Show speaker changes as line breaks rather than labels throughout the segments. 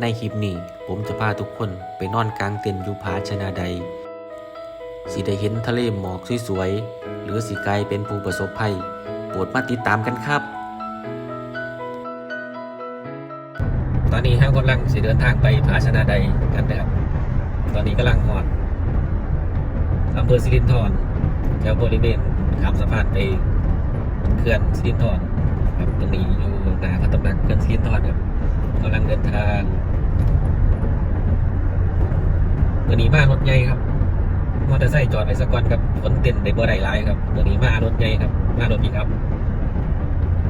ในคลิปนี้ผมจะพาทุกคนไปนอนกลางเต็นท์อยู่ผาชนาใด สิได้เห็นทะเลหมอกสวยๆ หรือสิกลายเป็นผู้ประสบภัย โปรดมาติดตามกันครับ ตอนนี้เรากำลังสิเดินทางไปผาชนาใดกันนะครับ ตอนนี้กำลังหอดอำเภอสิรินธรแถวบริเวณข้ามสะพานไปเขื่อนสิรินธรครับตรงนี้อยู่หน้าพระตำหนักเขื่อนสิรินธรครับกำลังเดินทาง วันนี้มารถใหญ่ครับมอเตอร์ไซค์จอดไปสักก่อนครับฝนเต้นได้บ่ได้หลายครับวันนี้มารถใหญ่ครับมารถนี้ครับ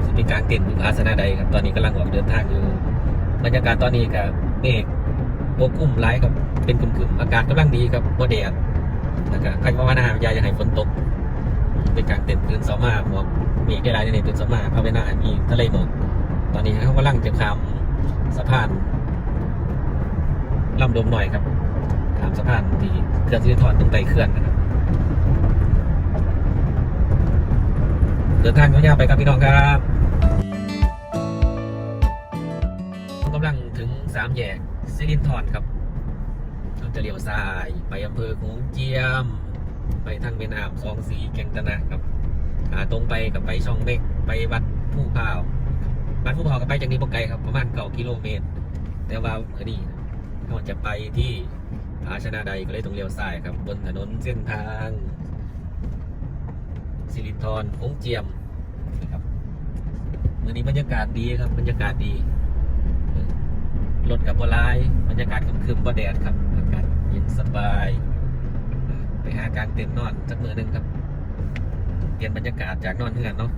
สิมีกางเต้นอยู่ภาสนาใดครับ ตอนนี้กำลังออกเดินทางอยู่บรรยากาศตอนนี้กับเมฆปกคลุมหลายครับเป็นครึมๆอากาศกำลังดีครับบ่แดดนะครับใครว่าหน้าอยาจะให้ฝนตกเป็นกลางเต้นตื่นเช้ามาหมอกมีได้หลายในตื่นเช้ามาพาไปหน้ามีทะเลหมอกตอนนี้เขากำลังจะข้ามสะพานลำดมหน่อยครับามสะพานที่เขื่อนสิรินธรตรงไตเขื่อนนะครับเดินทางยาวๆไปครับพี่น้องครับกำลังถึงสามแยกสิรินธรครับเราจะเลี้ยวซ้ายไปอำเภอโขงเจียม ไปทางแม่น้ำสองสีแก่งตะนะครับขาตรงไปกับไปช่องเมกไปวัดผู้พาววัดผู้พาวกับไปจากนี้บ่ไกลครับประมาณเก้ากิโลเมตร แต่ว่าเออนี่เราจะไปที่ ผาชนาใดก็เลยต้องเลี้ยวซ้ายครับ บนถนนเส้นทางสิรินธรโขงเจียมนะครับวันนี้บรรยากาศดีครับ บรรยากาศดีรถกับบัวลาย บรรยากาศคึมๆบ่แดดครับอากาศเย็นสบาย ไปหากางเต็นนอนสักมือหนึ่งครับ เปลี่ยนบรรยากาศจากนอนเพื่อนเนาะ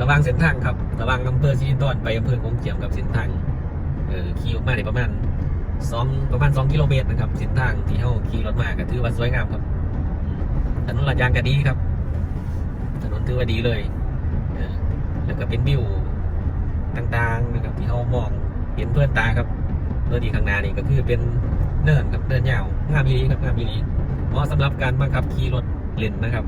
ระว่างเส้นทางครับ ระว่างอำเภอสิรินธรไปอำเภอโขงเจียมกับเส้นทางเออขี่ออกมาได้ประมาณ สองประมาณสองกิโลเมตรนะครับเส้นทางที่เขาขี่รถมาก็ถือว่าสวยงามครับถนนลาดยางก็ดีครับ ถนนถือว่าดีเลยแล้วก็เป็นวิวต่างๆนะครับที่เขามองเห็นเพื่อนตาครับเพื่อดีข้างหน้านี่ก็คือเป็นเนินครับเนินยาวงามดีครับงามดีเหมาะสำหรับการบังคับขี่รถเล่นนะครับ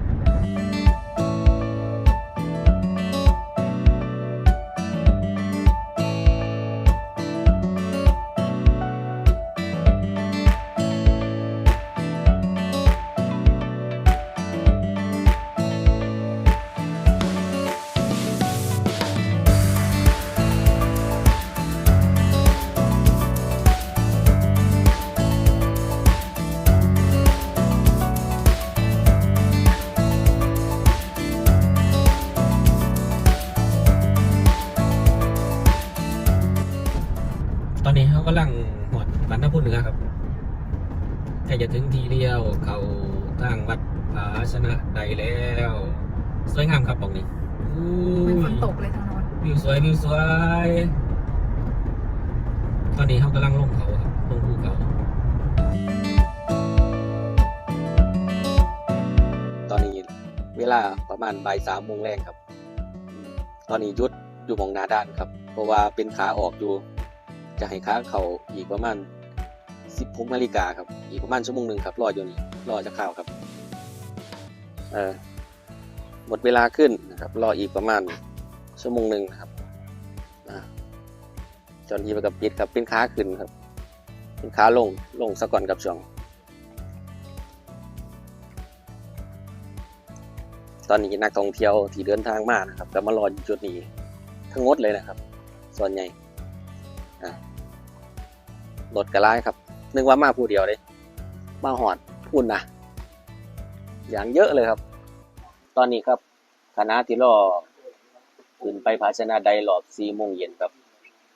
นน้ำพุเหนือครับใกล้จะถึงทีเดียวเขาทางวัดผาชนะใดแล้วสวยงามครับตรงนี้อู้
เหมือนฝ
ย
นตกเลยทางโน้น
วิวสวยวิวสวย ตอนนี้เขากำลังลงเขาครับลงภูเขาตอนนี้เวลาประมาณบ่ายสามโมงแรงครับ ตอนนี้หยุดอยู่หมองหนาด้านครับ เพราะว่าเป็นขาออกอยู่ จะให้ขาเขาอีกประมาณ 16นาฬิกาครับ อีกประมาณชั่วโมงหนึ่งครับ รออยู่นี่ รอจะข่าวครับ เออหมดเวลาขึ้นนะครับ รออีกประมาณชั่วโมงหนึ่งครับอ่าจนทีไปกับปิดครับ เป็นขาขึ้นครับ เป็นขาลง ลงสะก่อนกับช่วง ตอนนี้นักท่องเที่ยวที่เดินทางมานะครับก็มารออยู่จุดนี้ ทั้งหมดเลยนะครับ ส่วนใหญ่รถกระไล่ครับ นึกว่ามาผู้เดียวเลยมาหอดพูดนะอย่างเยอะเลยครับ ตอนนี้ครับคณะที่รอขึ้นไปภาชนะใดรอบสี่โมงเย็นครับ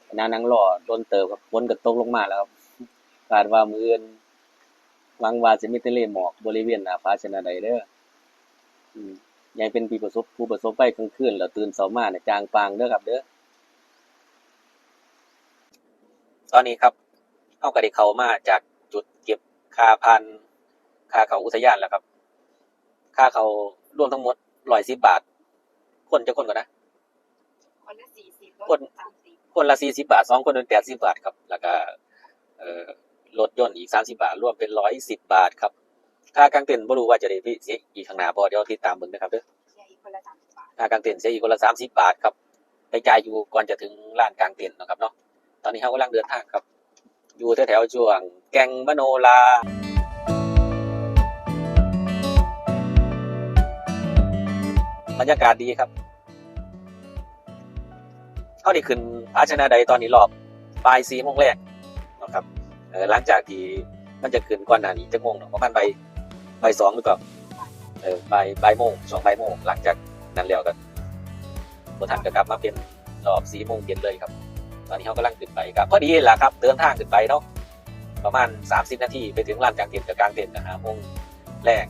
คณะนั่งรอโดนเติบครับฝนก็ตกลงมาแล้วครับคาดว่ามืออื่นวังว่าจะมีทะเลหมอกบริเวณหน้าภาชนะใดเด้ออืมยังเป็นผู้ประสบผู้ประสบภัยกลางคืนแล้วตื่นเช้ามาเนี่ยจางปางเด้อครับเด้อตอนนี้ครับ เอากระดิเขามาจากจุดเก็บค่าพันค่าเขาอุทยานแล้วครับ ค่าเขารวมทั้งหมดร้อยสิบบาท คนจะคนก่อนนะ
คนละสี่สิบ
คน
สามสิบ
คนละสี่สิบาทสองคนเป็นแปดสิบาทครับ แล้วก็เอ่อรถยนต์อีกสามสิบาท รวมเป็นร้อยสิบบาทครับค่ากางเต็นท์บ่รู้ว่าจะได้พี่เสียอีกข้างหน้าบ่เดี๋ยวติดตามมึงนะครับเด้อ
ใช่คนละสามสิบบาท
ค่ากางเต็นท์เสียอีกคนละสามสิบาทครับ ไปจ่ายอยู่ก่อนจะถึงลานกลางเต็นท์นะครับเนาะ
ตอนนี้เขากำลังเดินทางครับ อยู่แถวๆช่วง แกงมโนลาบรรยากาศดีครับเขาได้ขึ้นอาชนาใดตอนนี้รอบปลายสี่โมงแรกนะครับเออหลังจากที่มันจะขึ้นก่อนหน้านี้จะโมงเนาะประมาณใบใบสองหรือเปล่าเออใบใบโมงสองใบโมงหลังจากนั้นแล้วกันบทันก็กลับมาเป็นรอบสี่โมงเย็นเลยครับ ตอนนี้เขากำลังขึ้นไปครับพอดีแหละครับเดินทางขึ้นไปเนาะประมาณ 30 นาทีไปถึงลานกลางเต็นท์กับกลางเต็นท์นะฮะโมงแรก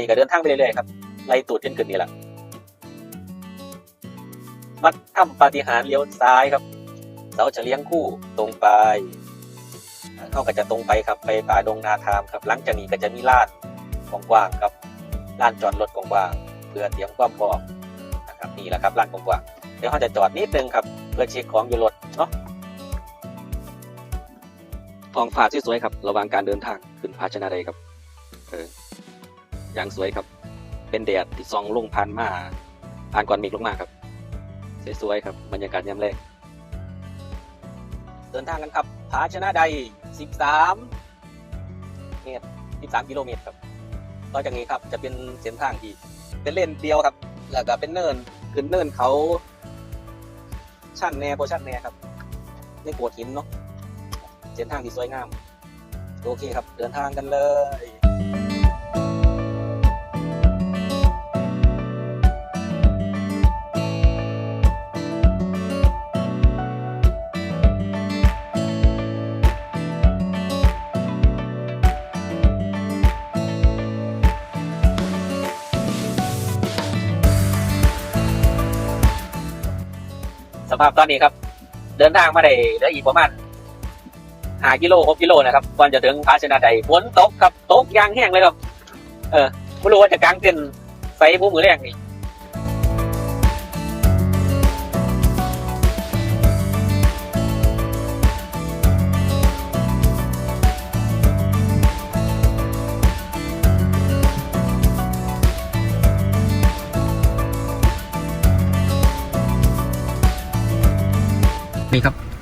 นนี้ก็เดินทางไปเรื่อยๆครับไล่ตูดขึ้นขึ้นนี่แหละมัดถ้ำปาฏิหาริย์เลี้ยวซ้ายครับเสาเฉลียงคู่ตรงไปเขาก็จะตรงไปครับไปป่าดงนาทามครับหลังจากนี้ก็จะมีลานกว้างๆครับลานจอดรถกว้างๆเพื่อเตรียมความพร้อมนะครับนี่แหละครับลานกว้างๆเดี๋ยวเขาจะจอดนิดนึงครับเพื่อเช็คของอยู่รถเนาะท้องฟ้าสวยๆครับ ระหว่างการเดินทางขึ้นพาชนะใดครับเออ อย่างสวยครับ เป็นแดดที่ส่องลงพันมาผ่านก่อนเมฆลงมาครับ สวยๆครับ บรรยากาศยามแรกเดินทางกันครับผาชนะใด 13 เมตร 13 กิโลเมตรครับ ต่อจากนี้ครับจะเป็นเส้นทางที่เป็นเลนเดียวครับ แล้วก็เป็นเนินขึ้นเนินเขาชั้นแน่โพชั้นแน่ครับไม่ปวดหินเนาะเส้นทางที่สวยงาม โอเคครับ เดินทางกันเลย ภาพตอนนี้ครับ เดินทางมาได้เหลืออีกประมาณหากิโลหกกิโลนะครับก่อนจะถึงพาชนะใดฝนตกครับตกยางแห้งเลยครับ เออไม่รู้ว่าจะกางเต็นท์ใส่ผู้มือแรกนี่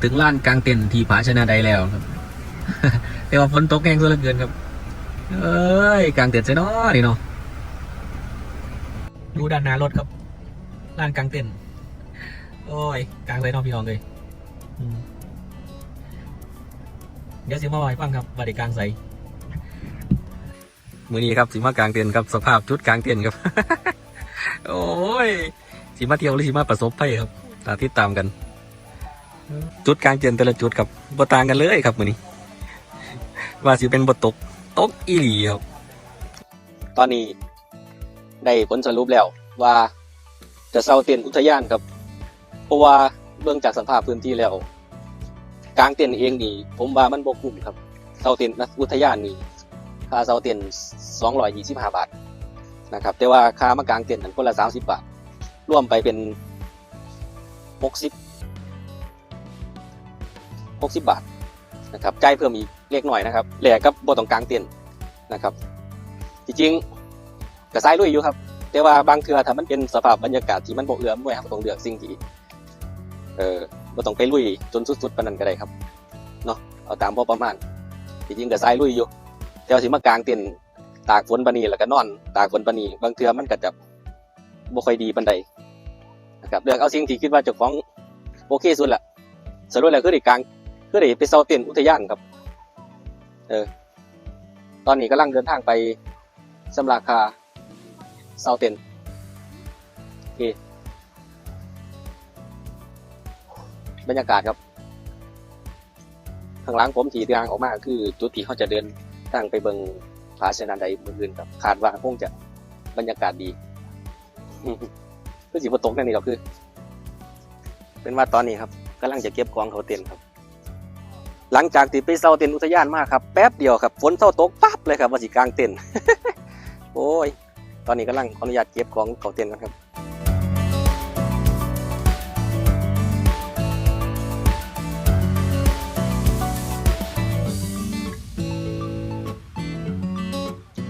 ถึงลานกลางเต็นที่ผาชนะใดแล้วครับ แต่ว่าฝนตกแห้งซะเหลือเกินครับ เอ้ยกลางเต็นท์ใช่เนาะนี่เนาะดูด้านหน้ารถครับลานกลางเต็นโอ้ยกลางเลยเน้องพี่น้องเลยเดี๋ยวสิมาไว้ฟังครับบาริกลางใสมือนี้ครับสิมากลางเต็นครับสภาพชุดกลางเต็นครับ โอ้ยสิมาเที่ยวหรือสิมาประสบภัยครับตาที่ตามกัน จุดกลางเต็นแต่ละจุดครับบ่ต่างกันเลยครับมือนี้ ว่าสิเป็นบทตกตกอีหลีครับ ตอนนี้ได้ผลสรุปแล้วว่าจะเซาเต็นอุทยานครับ เพราะว่าเบื้องจากสภาพพื้นที่แล้วกลางเต็นเองนี่ผมว่ามันบคุ้มครับเซาเต็นท์นอุทยานนี่ค่าเซาเต็นสองร้อยยี่สิบห้าบาทนะครับ แต่ว่าค่ามากลางเต็นนั้นคนละสามสิบบาทรวมไปเป็นหกสิบ หกสิบบาทนะครับจ่ายเพิ่มอีกเล็กหน่อยนะครับแหลกกับบตรงกลางเต็นนะครับ จริงๆกระซ้ายลุยอยู่ครับ แต่ว่าบางเทือถ้ามันเป็นสภาพบรรยากาศที่มันบ่เอื้อมด้วยครับต้องเลือกสิ่งที่เออบ่ต้องไปลุยจนสุดๆปานนั้นก็ได้ครับเนาะเอาตามพอประมาณจริงๆกระซ้ายลุยอยู่แต่ว่าสิมากลางเต็นตากฝนปานนี้แล้วก็นอน ตากฝนปานนี้บางเทือมันก็จะบ่ค่อยดีปานใดนะครับเลือกเอาสิ่งที่คิดว่าเจ้าของโอเคสุดละสรุปแล้วคือได้กลาง เพื่อที่ไปเซาเต็นอุทยานครับ เออ ตอนนี้กำลังเดินทางไปสำราคาเซาเต็นโอเคบรรยากาศครับ ข้างหลังผมถีทางออกมาคือจุดที่เขาจะเดินทางไปเบิงผาชนะใดมืออื่นครับคาดว่าคงจะบรรยากาศดีคือสิบตกนั่นนี่ก็คือ เป็นว่าตอนนี้ครับกำลังจะเก็บของเขาเต็นครับ หลังจากที่ไปเซาเต็นท์อุทยานมากครับแป๊บเดียวครับฝนเซาตกปั๊บเลยครับว่าสิกลางเต็นท์โอ้ย ตอนนี้กำลังขออนุญาตเก็บของเขาเต็นท์กันครับ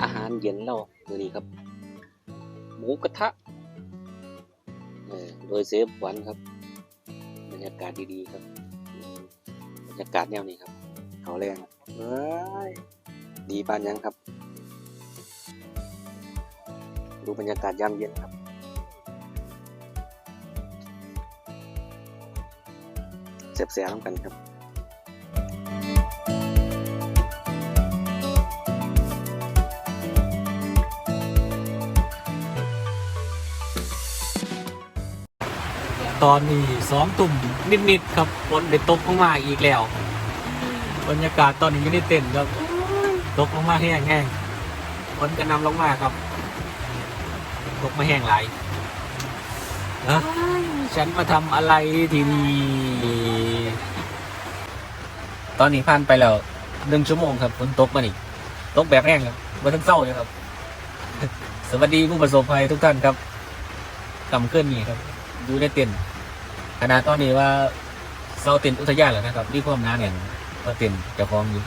อาหารเย็นเรามื้อนี้ครับ หมูกระทะเออโดยเซฟหวันครับบรรยากาศดีๆครับ ยากาศแนวนี้ครับ เขาแรงเอ้ยดีปานยังครับ ดูบรรยากาศยามเย็นครับเสียบเสียน้ำกันครับ
ตอนนี้สองตุ่มนิดๆครับฝนได้ตกลงมาอีกแล้ว บรรยากาศตอนนี้อยู่ในเต็นท์ครับตกลงมาแห้งแห้งฝนกระนำลงมาครับตกมาแห้งหลายนะฉันมาทำอะไรที่นี่ตอนนี้ผ่านไปแล้วหนึ่งชั่วโมงครับฝนตกมานี่ตกแบบแห้งครับมาทั้งเศร้าเลยครับ สวัสดีผู้ประสบภัยทุกท่านครับกำขึ้นนี่ครับ อยู่ในเต็นท์ขนาดตอนนี้ว่าเสาเต็นท์อุทยานแล้วนะครับที่ความหนาเนี่ยก็เต็นท์เจ้าของอยู่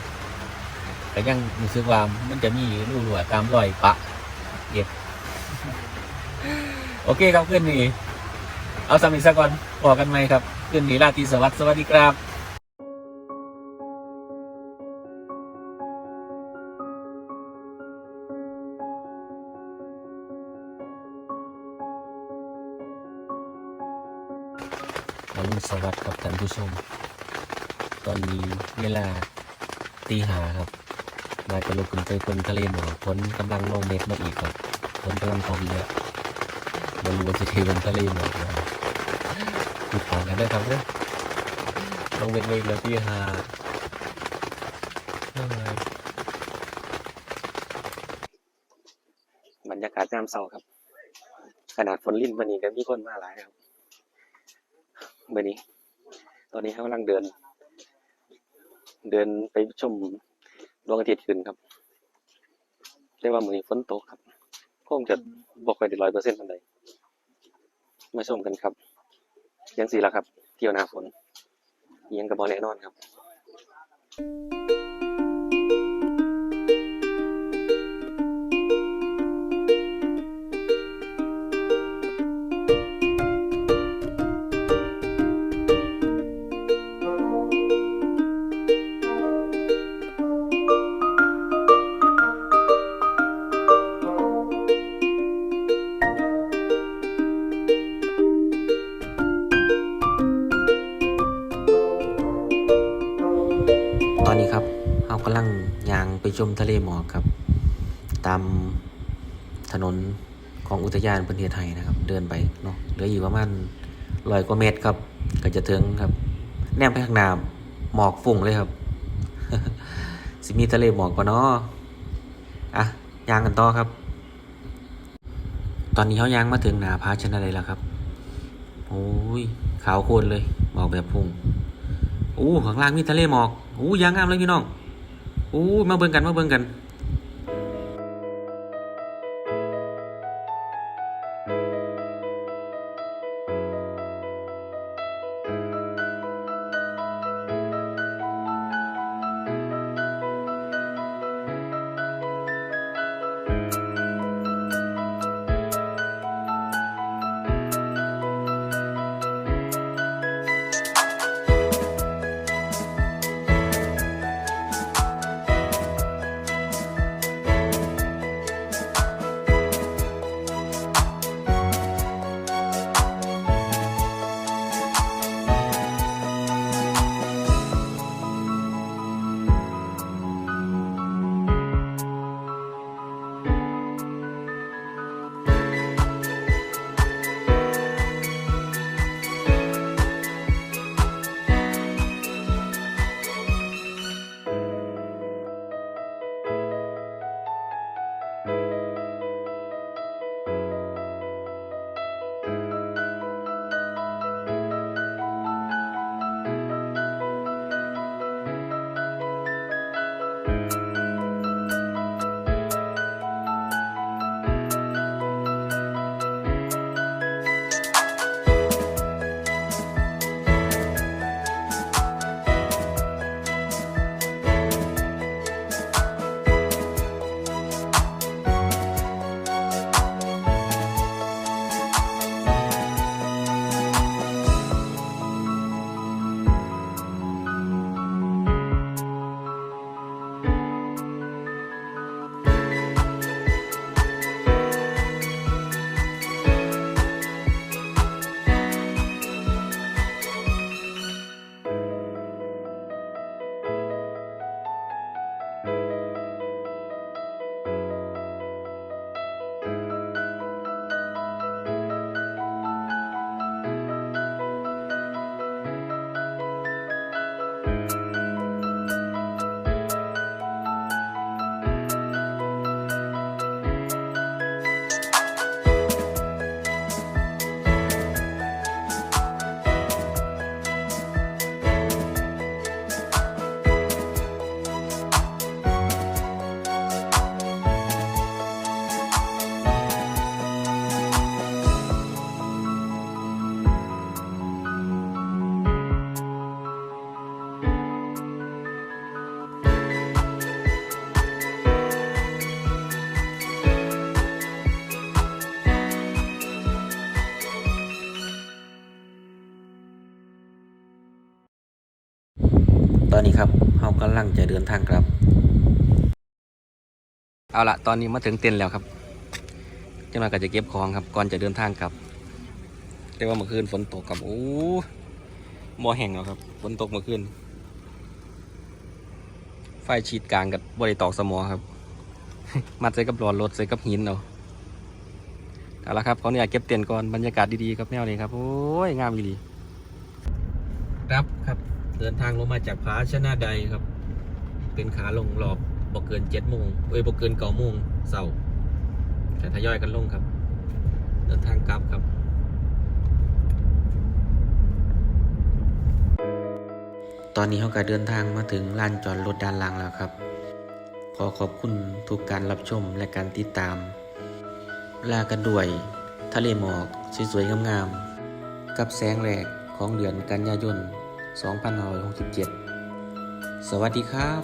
แต่ยังรู้สึกว่ามันจะมีรูรั่วตามรอยปะเย็บโอเคครับขึ้นนี่เอาสามีสักก่อนบอกกันไหมครับ ขึ้นนี่ราตรีสวัสดิ์สวัสดีครับ สวัสดิ์ครับท่านผู้ชม ตอนนี้เวลาตีหาครับมาจะลงขึ้นไปบนทะเลหมอกฝนกำลังลงเม็ดมาอีกครับฝนกำลังตกเยอะบนรู้ว่าจะเทบนทะเลหมอกนะติดตามกันได้ครับเนี่ยลงเม็ดมาอีกแล้วตีหาเอ้ย
บรรยากาศยามเช้าครับ ขนาดฝนลิ่นวันนี้ก็มีคนมาหลายครับ เมื่อนี้ ตอนนี้เขากำลังเดิน เดินไปชมดวงอาทิตย์ขึ้นครับเรียกว่ามือนี้ฝนตกครับคงจะบอกไปได้ร้อยเปอร์เซ็นต์ทันใดมาชมกันครับยังสี่ละครับ เที่ยวหน้าฝนยังกับบอลแน่นอนครับ
ตอ ครับเรากำลังยางไปชมทะเลหมอกครับ ตามถนนของอุทยานพื้นที่ไทยนะครับ เดินไปเนาะเหลืออยู่ประมาณร้อยกว่าเมตรครับ ก็จะถึงครับ แนมไปข้างหน้าหมอกฝุ่งเลยครับ สิมีทะเลหมอกปะเนาะอะยางกันต่อครับ ตอนนี้เขายางมาถึงหนาพาชนะเลยแล้วครับโอ้ยขาวโคนเลยหมอกแบบพุ่งอู้ข้างล่างมีทะเลหมอก อู้ยางงามเลยพี่น้องอู้มาเบิ่งกันมาเบิ่งกัน
อนนี้ครับเรากำลังจะเดินทางกลับ เอาละตอนนี้มาถึงเต็นท์แล้วครับจังหวะก็จะเก็บของครับก่อนจะเดินทางกลับ แต่ว่าเมื่อคืนฝนตกครับโอ้บ่แห้งแล้วครับฝนตกเมื่อคืนไฟฉีดกลางกับบริตอกสมอครับ มัดใส่กับหลอดรถใส่กับหินเอาเอาละครับขออนุญาตเก็บเต็นท์ก่อนบรรยากาศดีๆครับแนวนี้ครับโอ้ยงามอีหลี
รับครับ เดินทางลงมาจากผาชนะใดครับ เป็นขาลงรอบบ่เกินเจ็ดโมงเอ้ยบ่เกินเก้าโมงเสาร์แต่ทยอยกันลงครับ เดินทางกลับครับ
ตอนนี้เขาก็เดินทางมาถึงลานจอดรถด้านล่างแล้วครับ ขอขอบคุณทุกการรับชมและการติดตาม ลากันด้วยทะเลหมอกสวยๆงามๆกับแสงแรกของเดือนกันยายน 2567 สวัสดีครับ